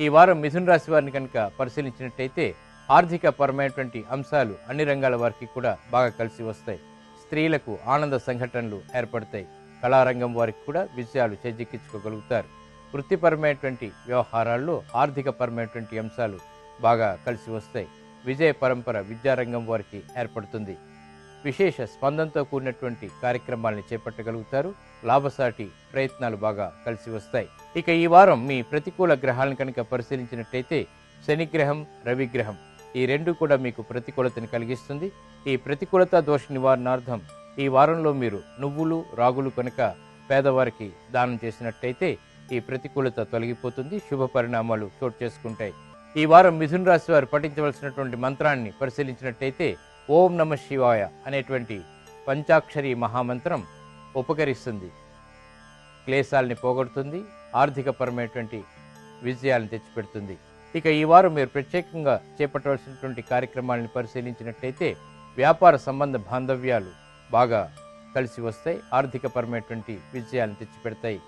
ఈ వారం మిథున రాశి వారిని కనుక పరిశీలించినట్టయితే ఆర్థిక పరమైనటువంటి అంశాలు అన్ని రంగాల వారికి కూడా బాగా కలిసి వస్తాయి. స్త్రీలకు ఆనంద సంఘటనలు ఏర్పడతాయి. కళారంగం వారికి కూడా విజయాలు చేజిక్కించుకోగలుగుతారు. వృత్తిపరమైనటువంటి వ్యవహారాల్లో ఆర్థిక పరమైనటువంటి అంశాలు బాగా కలిసి వస్తాయి. విజయ పరంపర విద్యారంగం వారికి ఏర్పడుతుంది. విశేష స్పందనతో కూడినటువంటి కార్యక్రమాలను చేపట్టగలుగుతారు. లాభసాటి ప్రయత్నాలు బాగా కలిసి వస్తాయి. ఇక ఈ వారం మీ ప్రతికూల గ్రహాలను కనుక పరిశీలించినట్టయితే శనిగ్రహం రవిగ్రహం ఈ రెండు కూడా మీకు ప్రతికూలతను కలిగిస్తుంది. ఈ ప్రతికూలత దోష నివారణార్థం ఈ వారంలో మీరు నువ్వులు రాగులు కనుక పేదవారికి దానం చేసినట్టయితే ఈ ప్రతికూలత తొలగిపోతుంది. శుభ పరిణామాలు చోటు చేసుకుంటాయి. ఈ వారం మిథున రాశి వారు పఠించవలసినటువంటి మంత్రాన్ని పరిశీలించినట్టయితే ఓం నమ శివాయ అనేటువంటి పంచాక్షరి మహామంత్రం ఉపకరిస్తుంది. క్లేశాలని పోగొడుతుంది ఆర్థికపరమైనటువంటి విజయాలను తెచ్చిపెడుతుంది. ఇక ఈ వారం మీరు ప్రత్యేకంగా చేపట్టవలసినటువంటి కార్యక్రమాలను పరిశీలించినట్టయితే వ్యాపార సంబంధ బాంధవ్యాలు బాగా కలిసి వస్తాయి ఆర్థికపరమైనటువంటి విజయాలను తెచ్చిపెడతాయి.